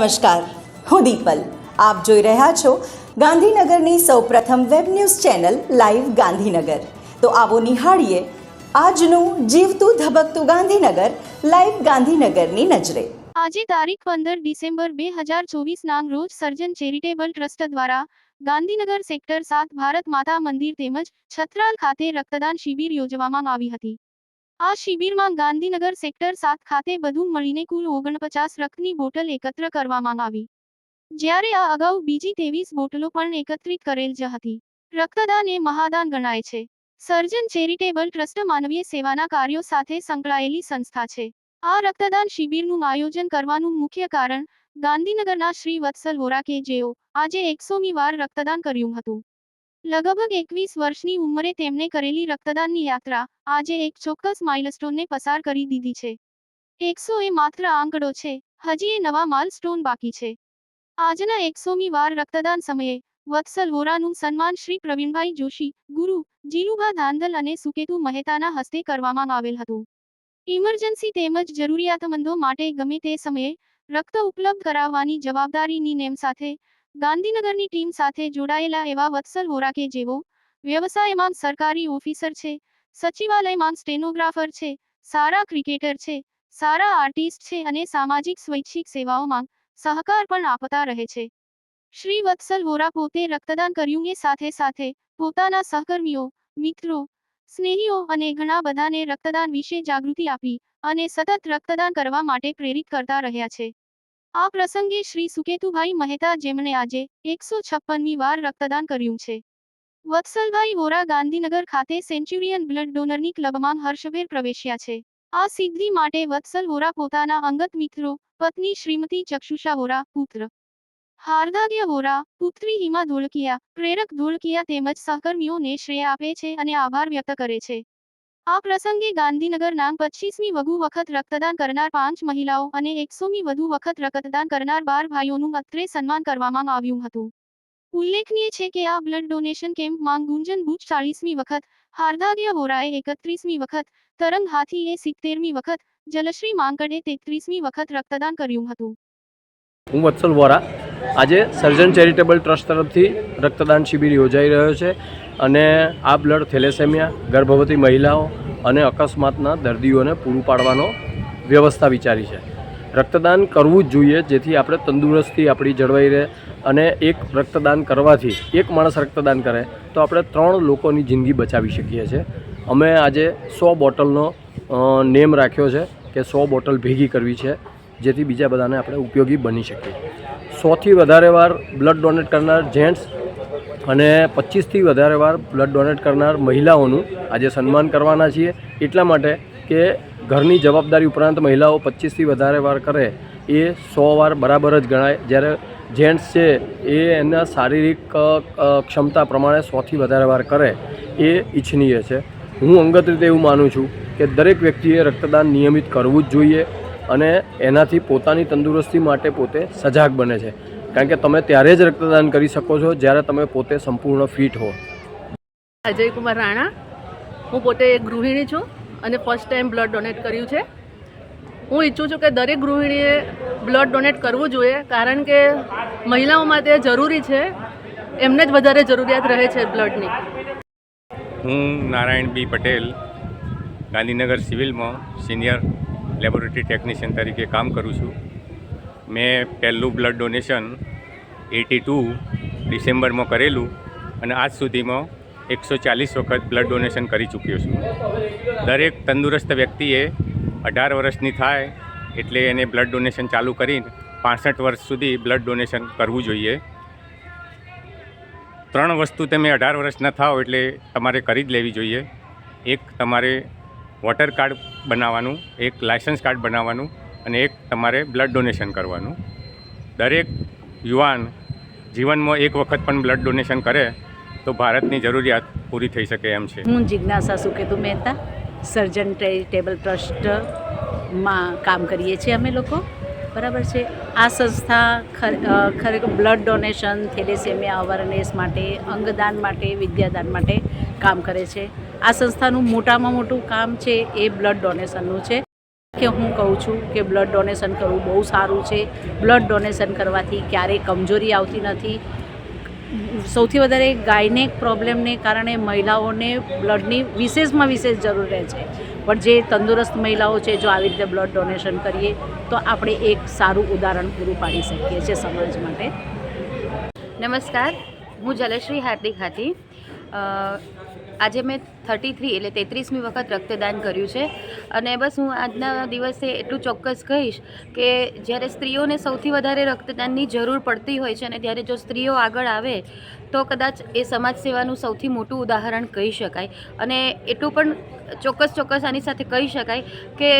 નમસ્કાર, હું દીપલ. આપ જોઈ રહ્યા છો ગાંધીનગરની સૌપ્રથમ web news channel live Gandhinagar. તો આવો નિહાળીએ આજનું જીવતું ધબકતું ગાંધીનગર, લાઈવ ગાંધીનગરની નજરે. આજે તારીખ પંદર ડિસેમ્બર બે હજાર ચોવીસ નામ રોજ સર્જન ચેરિટેબલ ટ્રસ્ટ દ્વારા ગાંધીનગર સેક્ટર સાત ભારત માતા મંદિર તેમજ છત્રાલ ખાતે રક્તદાન શિબિર યોજવામાં આવી હતી. આ શિબિરમાં ગાંધીનગર સેક્ટર સાત ખાતે બધું મળીને કુલ ઓગણપચાસ રક્તની બોટલ એકત્ર કરવામાં આવી. જ્યારે આ અગાઉ બીજી ત્રેવીસ બોટલો પણ એકત્રિત કરેલ જ હતી. રક્તદાન એ મહાદાન ગણાય છે. સર્જન ચેરિટેબલ ટ્રસ્ટ માનવીય સેવાના કાર્યો સાથે સંકળાયેલી સંસ્થા છે. આ રક્તદાન શિબિરનું આયોજન કરવાનું મુખ્ય કારણ ગાંધીનગરના શ્રી વત્સલ વોરા કે જેઓ આજે એકસોમી વાર રક્તદાન કર્યું હતું. લગભગ એકવીસ વર્ષની ઉંમરે તેમણે કરેલી રક્તદાનની યાત્રા આજે એક ચોક્કસ માઇલસ્ટોનને પસાર કરી દીધી છે. એકસો એ માત્ર આંકડો છે, હજી એ નવા માઇલસ્ટોન બાકી છે. આજના એકસોમી વાર રક્તદાન સમયે વત્સલ વોરાનું સન્માન શ્રી પ્રવીણભાઈ જોશી, ગુરુ જીલુભા ધાંધલ અને સુકેતુ મહેતાના હસ્તે કરવામાં આવેલ હતું. ઇમરજન્સી તેમજ જરૂરિયાતમંદો માટે ગમે તે સમયે રક્ત ઉપલબ્ધ કરાવવાની જવાબદારીની નેમ સાથે ગાંધીનગરની ટીમ સાથે જોડાયેલા એવા વત્સલ વોરા કે જેઓ વ્યવસાયમાં સરકારી ઓફિસર છે, સચિવાલયમાં સ્ટેનોગ્રાફર છે, સારા ક્રિકેટર છે, સારા આર્ટિસ્ટ છે અને સામાજિક સ્વૈચ્છિક સેવાઓમાં સહકાર પણ આપતા રહે છે. શ્રી વત્સલ વોરા પોતે રક્તદાન કર્યું એ સાથે સાથે પોતાના સહકર્મીઓ, મિત્રો, સ્નેહીઓ અને ઘણા બધાને રક્તદાન વિશે જાગૃતિ આપી અને સતત રક્તદાન કરવા માટે પ્રેરિત કરતા રહ્યા છે. આ પ્રસંગે શ્રી સુકેતુભાઈ મહેતા જેમણે આજે એકસો છપ્પનમી વાર રક્તદાન કર્યું છે. વત્સલભાઈ વોરા ગાંધીનગર ખાતે સેન્ચુરિયન બ્લડ ડોનરની ક્લબમાં હર્ષભેર પ્રવેશ્યા છે. આ સિદ્ધિ માટે વત્સલ વોરા પોતાના અંગત મિત્રો, પત્ની શ્રીમતી ચક્ષુષા વોરા, પુત્ર. હાર્દાગ્ય વોરા, પુત્રી હિમા ધોળકિયા, પ્રેરક ધોળકિયા તેમજ સહકર્મીઓને શ્રેય આપે છે અને આભાર વ્યક્ત કરે છે. આ પ્રસંગે ગાંધીનગરના પચીસમી વધુ વખત રક્તદાન કરનાર પાંચ મહિલાઓ અને એકસોમી વધુ વખત રક્તદાન કરનાર બાર ભાઈઓનું અત્રે સન્માન કરવામાં આવ્યું હતું. ઉલ્લેખનીય છે કે આ બ્લડ ડોનેશન કેમ્પમાં ગુંજન ભુજ ચાળીસમી વખત હાર્દાગ્ય વોરાએ એકત્રીસમી વખત, તરંગ હાથીએ સિત્તેરમી વખત, જલશ્રી માંકડે તેત્રીસમી વખત રક્તદાન કર્યું હતું. હું વત્સલ વોરા. આજે સર્જન ચેરિટેબલ ટ્રસ્ટ તરફથી રક્તદાન શિબિર યોજાઈ રહ્યો છે અને આ બ્લડ થેલેસેમિયા, ગર્ભવતી મહિલાઓ અને અકસ્માતના દર્દીઓને પૂરું પાડવાનો વ્યવસ્થા વિચારી છે. રક્તદાન કરવું જ જોઈએ, જેથી આપણે તંદુરસ્તી આપણી જળવાઈ રહે અને એક રક્તદાન કરવાથી એક માણસ રક્તદાન કરે તો આપણે ત્રણ લોકોની જિંદગી બચાવી શકીએ છીએ. અમે આજે સો બોટલનો નેમ રાખ્યો છે કે સો બોટલ ભેગી કરવી છે, જેથી બીજા બધાને આપણે ઉપયોગી બની શકીએ. સોથી વધારે વાર બ્લડ ડોનેટ કરનાર જેન્ટ્સ અને પચીસથી વધારે વાર બ્લડ ડોનેટ કરનાર મહિલાઓનું આજે સન્માન કરવાના છીએ. એટલા માટે કે ઘરની જવાબદારી ઉપરાંત મહિલાઓ પચીસથી વધારે વાર કરે એ સો વાર બરાબર જ ગણાય. જ્યારે જેન્ટ્સ છે એ એના શારીરિક ક્ષમતા પ્રમાણે સોથી વધારે વાર કરે એ ઈચ્છનીય છે. હું અંગત રીતે એવું માનું છું કે દરેક વ્યક્તિએ રક્તદાન નિયમિત કરવું જ જોઈએ. અને એનાથી પોતાની તંદુરસ્તી માટે પોતે સજાગ બને છે. કારણ કે તમે ત્યારે જ રક્તદાન કરી શકો છો જ્યારે તમે પોતે સંપૂર્ણ ફિટ હો. અજય કુમાર રાણા હું પોતે એક ગૃહિણી છું અને ફર્સ્ટ ટાઈમ બ્લડ ડોનેટ કર્યું છે. હું ઈચ્છું છું કે દરેક ગૃહિણીએ બ્લડ ડોનેટ કરવું જોઈએ કારણ કે મહિલાઓ માટે જરૂરી છે. એમને જ વધારે જરૂરિયાત રહે છે બ્લડની. હું નારાયણ બી પટેલ ગાંધીનગર સિવિલમાં સિનિયર લેબોરેટરી ટેકનિશિયન તરીકે કામ કરું છું. મેં પહેલું બ્લડ ડોનેશન એટી ટુ ડિસેમ્બરમાં કરેલું અને આજ સુધીમાં એકસો ચાલીસ વખત બ્લડ ડોનેશન કરી ચૂક્યો છું. દરેક તંદુરસ્ત વ્યક્તિએ અઢાર વર્ષની થાય એટલે એને બ્લડ ડોનેશન ચાલુ કરીને પાસઠ વર્ષ સુધી બ્લડ ડોનેશન કરવું જોઈએ. ત્રણ વસ્તુ તમે અઢાર વર્ષના થાવ એટલે તમારે કરી જ લેવી જોઈએ. એક, તમારે વોટર કાર્ડ બનાવવાનું, એક લાયસન્સ કાર્ડ બનાવવાનું અને એક તમારે બ્લડ ડોનેશન કરવાનું. દરેક યુવાન જીવનમાં એક વખત પણ બ્લડ ડોનેશન કરે તો ભારતની જરૂરિયાત પૂરી થઈ શકે એમ છે. હું જિજ્ઞાસા સુકેતુ મહેતા, સર્જન ચેરિટેબલ ટ્રસ્ટમાં કામ કરીએ છીએ અમે લોકો. બરાબર છે? આ સંસ્થા ખર- ખરેખર બ્લડ ડોનેશન, થેલેસેમિયા અવેરનેસ માટે, અંગદાન માટે, વિદ્યાદાન માટે કામ કરે છે. આ સંસ્થાનું મોટામાં મોટું કામ છે એ બ્લડ ડોનેશનનું છે. કે હું કહું છું કે બ્લડ ડોનેશન કરવું બહુ સારું છે. બ્લડ ડોનેશન કરવાથી ક્યારેય કમજોરી આવતી નથી. સૌથી વધારે ગાયનેક પ્રોબ્લેમને કારણે મહિલાઓને બ્લડની વિશેષમાં વિશેષ જરૂર રહે છે. પણ જે તંદુરસ્ત મહિલાઓ છે, જો આવી રીતે બ્લડ ડોનેશન કરીએ, તો આપણે એક સારું ઉદાહરણ પૂરું પાડી શકીએ છીએ સમાજ માટે. નમસ્કાર. હું જલશ્રી હાર્દિક હાથી. આજે મેં થર્ટી થ્રી એટલે તેત્રીસમી વખત રક્તદાન કર્યું છે. અને બસ હું આજના દિવસે એટલું ચોક્કસ કહીશ કે જ્યારે સ્ત્રીઓને સૌથી વધારે રક્તદાનની જરૂર પડતી હોય છે અને ત્યારે જો સ્ત્રીઓ આગળ આવે, તો કદાચ એ સમાજ સેવાનું સૌથી મોટું ઉદાહરણ કહી શકાય. અને એટલું પણ ચોક્કસ ચોક્કસ આની સાથે કહી શકાય કે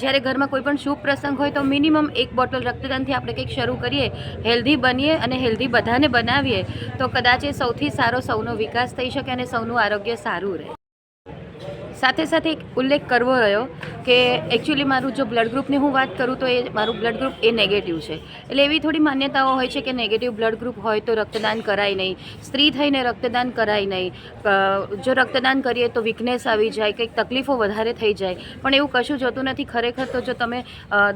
જ્યારે ઘરમાં કોઈ પણ શુભ પ્રસંગ હોય તો મિનિમમ એક બોટલ રક્તદાનથી આપણે કંઈક શરૂ કરીએ, હેલ્ધી બનીએ અને હેલ્ધી બધાને બનાવીએ, તો કદાચ એ સૌથી સારો સૌનો વિકાસ થઈ શકે અને સૌનું આરોગ્ય સારું રહે. સાથે સાથે એક ઉલ્લેખ કરવો રહ્યો કે એકચ્યુઅલી મારું જો બ્લડ ગ્રુપની હું વાત કરું તો એ મારું બ્લડ ગ્રુપ એ નેગેટિવ છે. એટલે એવી થોડી માન્યતાઓ હોય છે કે નેગેટિવ બ્લડ ગ્રુપ હોય તો રક્તદાન કરાય નહીં. સ્ત્રી થઈને રક્તદાન કરાય નહીં. જો રક્તદાન કરીએ તો વીકનેસ આવી જાય, કંઈક તકલીફો વધારે થઈ જાય. પણ એવું કશું જોતું નથી. ખરેખર તો જો તમે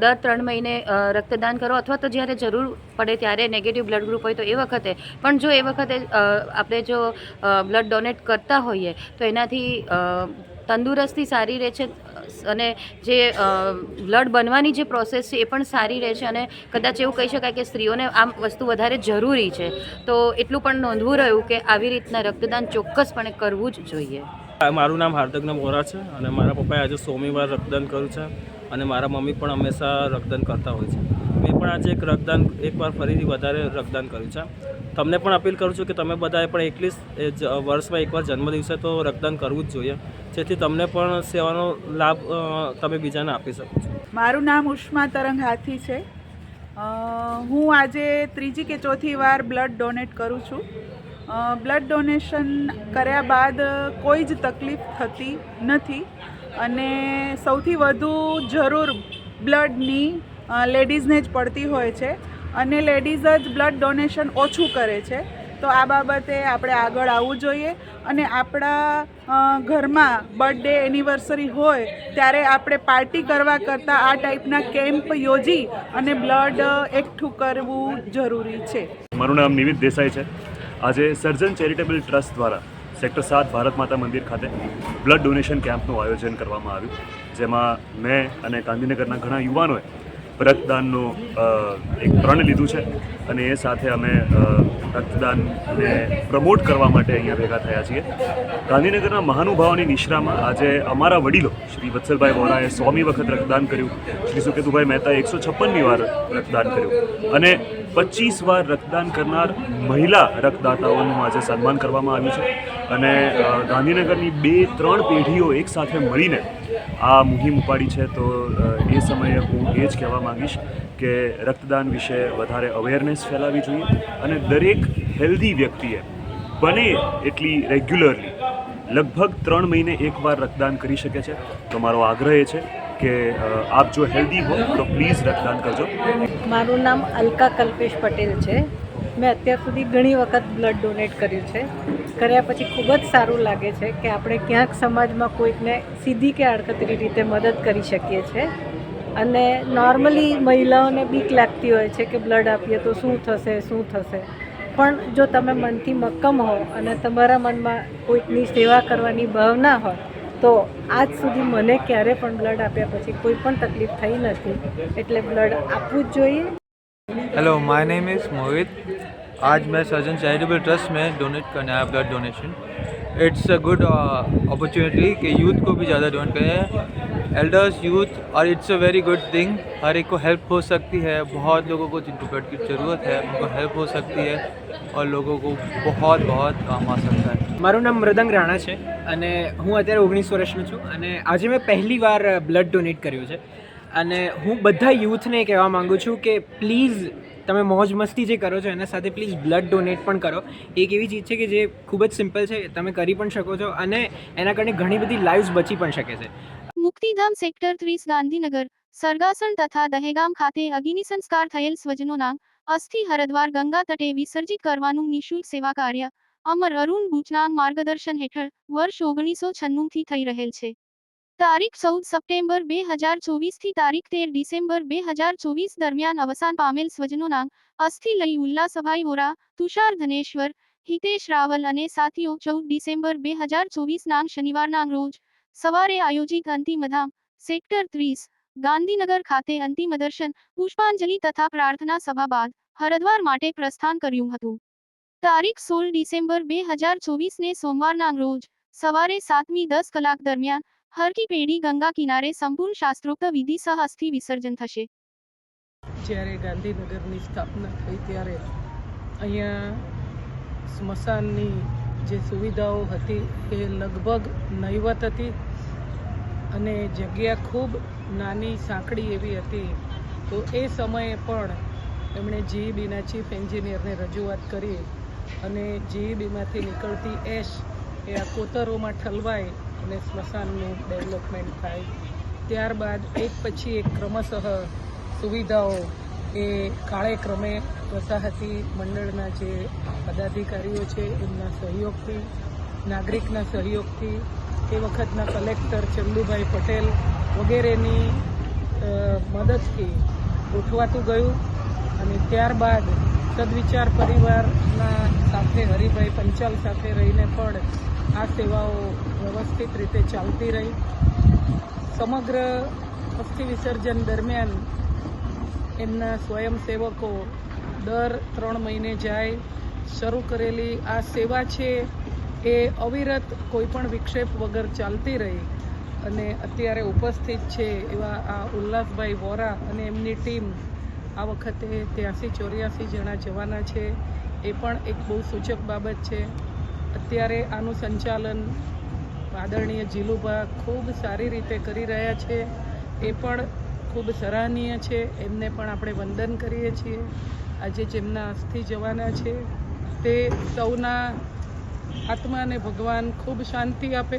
દર ત્રણ મહિને રક્તદાન કરો અથવા તો જ્યારે જરૂર પડે ત્યારે નેગેટિવ બ્લડ ગ્રુપ હોય તો એ વખતે. પણ જો એ વખતે આપણે જો બ્લડ ડોનેટ કરતા હોઈએ તો એનાથી તંદુરસ્તી સારી રહે છે, અને જે બ્લડ બનવાની જે પ્રોસેસ છે એ પણ સારી રહે છે, અને કદાચ એવું કહી શકાય કે સ્ત્રીઓને આમ વસ્તુ વધારે જરૂરી છે. તો એટલું પણ નોંધવું રહ્યું કે આવી રીતના રક્તદાન ચોક્કસપણે કરવું જ જોઈએ. મારું નામ હાર્દકના મોરા છે, અને મારા પપ્પાએ આજે સોમી વાર રક્તદાન કર્યું છે, અને મારા મમ્મી પણ હંમેશા રક્તદાન કરતા હોય છે. મેં પણ આજે એક રક્તદાન એકવાર ફરીથી વધારે રક્તદાન કર્યું છે. તમને પણ અપીલ કરું છું કે તમે બધાએ પણ એટલીસ્ટ વર્ષમાં એકવાર જન્મદિવસે તો રક્તદાન કરવું જ જોઈએ. જેથી તમને પણ સેવાનો લાભ તમે બીજાને આપી શકો છો. મારું નામ ઉષ્મા તરંગ હાથી છે. હું આજે ત્રીજી કે ચોથી વાર બ્લડ ડોનેટ કરું છું. બ્લડ ડોનેશન કર્યા બાદ કોઈ જ તકલીફ થતી નથી અને સૌથી વધુ જરૂર બ્લડની લેડીઝને જ પડતી હોય છે. અને લેડીઝ જ બ્લડ ડોનેશન ઓછું કરે છે. તો આ બાબતે આપણે આગળ આવવું જોઈએ અને આપણા ઘરમાં બર્થડે, એનિવર્સરી હોય ત્યારે આપણે પાર્ટી કરવા કરતાં આ ટાઈપના કેમ્પ યોજી અને બ્લડ એકઠું કરવું જરૂરી છે. મારું નામ નિવિત દેસાઈ છે. આજે સર્જન ચેરિટેબલ ટ્રસ્ટ દ્વારા સેક્ટર સાત ભારત માતા મંદિર ખાતે બ્લડ ડોનેશન કેમ્પનું આયોજન કરવામાં આવ્યું. જેમાં મેં અને ગાંધીનગરના ઘણા યુવાનોએ રક્તદાનનું એક પ્રણ લીધું છે અને એ સાથે અમે રક્તદાનને પ્રમોટ કરવા માટે અહીંયા ભેગા થયા છીએ. ગાંધીનગરના મહાનુભાવોની નિશ્રામાં આજે અમારા વડીલો શ્રી વત્સલભાઈ વોરાએ સોમી વખત રક્તદાન કર્યું. શ્રી સુકેતુભાઈ મહેતાએ એકસો છપ્પનમી વાર રક્તદાન કર્યું. અને પચીસ વાર રક્તદાન કરનાર મહિલા રક્તદાતાઓનું આજે સન્માન કરવામાં આવ્યું છે. અને ગાંધીનગરની બે, ત્રણ પેઢીઓ એકસાથે મળીને આ મુહિમ ઉપાડી છે, તો એ સમયે હું એ જ કહેવા માંગીશ કે રક્તદાન વિશે વધારે અવેરનેસ ફેલાવી જોઈએ અને દરેક હેલ્ધી વ્યક્તિએ બને એટલી રેગ્યુલરલી લગભગ ત્રણ મહિને એકવાર રક્તદાન કરી શકે છે, તો મારો આગ્રહ એ છે કે આપ જો હેલ્ધી હો, તો પ્લીઝ રક્તદાન કરજો. મારું નામ અલકા કલ્પેશ પટેલ છે. મેં અત્યાર સુધી ઘણી વખત બ્લડ ડોનેટ કર્યું છે. કર્યા પછી ખૂબ જ સારું લાગે છે કે આપણે ક્યાંક સમાજમાં કોઈકને સીધી કે આડકતરી રીતે મદદ કરી શકીએ છીએ અને નોર્મલી મહિલાઓને બીક લાગતી હોય છે કે બ્લડ આપીએ તો શું થશે શું થશે. પણ જો તમે મનથી મક્કમ હો અને તમારા મનમાં કોઈકની સેવા કરવાની ભાવના હોય તો આજ સુધી મને ક્યારે પણ બ્લડ આપ્યા પછી કોઈ પણ તકલીફ થઈ નથી એટલે બ્લડ આપવું જ જોઈએ hello my name is Mohit आज मैं सर्जन चैरिटेबल ट्रस्ट में डोनेट करने आया blood donation it's a good opportunity कि यूथ को भी ज़्यादा डोनेट करें एल्डर्स यूथ और it's a very good thing हर एक को हेल्प हो सकती है बहुत लोगों को जिनको ब्लड की ज़रूरत है उनको हेल्प हो सकती है और लोगों को बहुत बहुत काम आ सकता है મારું નામ મૃદંગ રાણા છે અને હું અત્યારે ઓગણીસ વર્ષનો છું અને આજે મેં પહેલી વાર બ્લડ ડોનેટ કર્યું છે. અને હું બધા યુથને કહેવા માગું છું કે પ્લીઝ તમે મોજ મસ્તી જે કરો છો એના સાથે પ્લીઝ બ્લડ ડોનેટ પણ કરો. એક એવી ચીજ છે કે જે ખૂબ જ સિમ્પલ છે, તમે કરી પણ શકો છો અને એના કારણે ઘણી બધી લાઈવ્સ બચી પણ શકે છે. મુક્તિધામ સેક્ટર ત્રીસ ગાંધીનગર, સરગાસણ તથા દહેગામ ખાતે અગ્નિ સંસ્કાર થયેલ સ્વજનોના અસ્થિ હરદ્વાર ગંગા તટે વિસર્જિત કરવાનું નિઃશુલ્ક સેવા કાર્ય અમર અરુણ બુચના માર્ગદર્શન હેઠળ વર્ષ ઓગણીસો છન્નુંથી થઈ રહેલ છે. તારીખ ચૌદ સપ્ટેમ્બર બે હજાર ચોવીસથી તારીખ તેર ડિસેમ્બર બે હજાર ચોવીસ દરમિયાન અવસાન પામેલ સ્વજનોના અસ્થિ લઈ ઉલ્લાસભાઈ વોરા, તુષાર ધનેશ્વર, હિતેશ રાવલ અને સાથીઓ ચૌદ ડિસેમ્બર બે હજાર ચોવીસના શનિવારના રોજ સવારે આયોજિત અંતિમધામ સેક્ટર ત્રીસ, ગાંધીનગર ખાતે અંતિમ દર્શન, પુષ્પાંજલિ તથા પ્રાર્થના સભા બાદ હરદ્વાર માટે પ્રસ્થાન કર્યું હતું. તારીખ સોળ ડિસેમ્બર બે હજાર ચોવીસને સોમવારના રોજ સવારે સાતમી દસ કલાક દરમિયાન હરકી પેઢી ગંગા કિનારે સંપૂર્ણ શાસ્ત્રોક્ત વિધિ સહ અસ્થિ વિસર્જન થશે. જ્યારે ગાંધીનગરની સ્થાપના થઈ ત્યારે અહીંયા સ્મશાનની જે સુવિધાઓ હતી એ લગભગ નહીવત હતી અને જગ્યા ખૂબ નાની સાંકડી એવી હતી. તો એ સમયે પણ એમણે જીઈબીના ચીફ એન્જિનિયરને રજૂઆત કરી અને જીઈબીમાંથી નીકળતી એશ એ આ કોતરોમાં ઠલવાય અને સ્મશાનનું ડેવલપમેન્ટ થાય. ત્યારબાદ એક પછી એક ક્રમશઃ સુવિધાઓ એ કાળે ક્રમે વસાહતી મંડળના જે પદાધિકારીઓ છે, એમના સહયોગથી, નાગરિકના સહયોગથી, એ વખતના કલેક્ટર ચંદુભાઈ પટેલ વગેરેની મદદથી ગોઠવાતું ગયું. અને ત્યારબાદ સદવિચાર પરિવારના સાથે, હરિભાઈ પંચાલ સાથે રહીને પણ આ સેવાઓ વ્યવસ્થિત રીતે ચાલતી રહી. સમગ્ર અસ્થિ વિસર્જન દરમિયાન એમના સ્વયંસેવકો દર ત્રણ મહિને જાય. શરૂ કરેલી આ સેવા છે એ અવિરત કોઈપણ વિક્ષેપ વગર ચાલતી રહી અને અત્યારે ઉપસ્થિત છે એવા આ ઉલ્લાસભાઈ વોરા અને એમની ટીમ આ વખતે ત્યાંસી ચોર્યાસી જણા જવાના છે. એ પણ એક બહુ સૂચક બાબત છે. અત્યારે આનું સંચાલન આદરણીય જીલુભા ખૂબ સારી રીતે કરી રહ્યા છે. એ પણ ખૂબ સરાહનીય છે. એમને પણ આપણે વંદન કરીએ છીએ. આજે જેમના અસ્થિ જવાના છે, તે સૌના આત્માને ભગવાન ખૂબ શાંતિ આપે.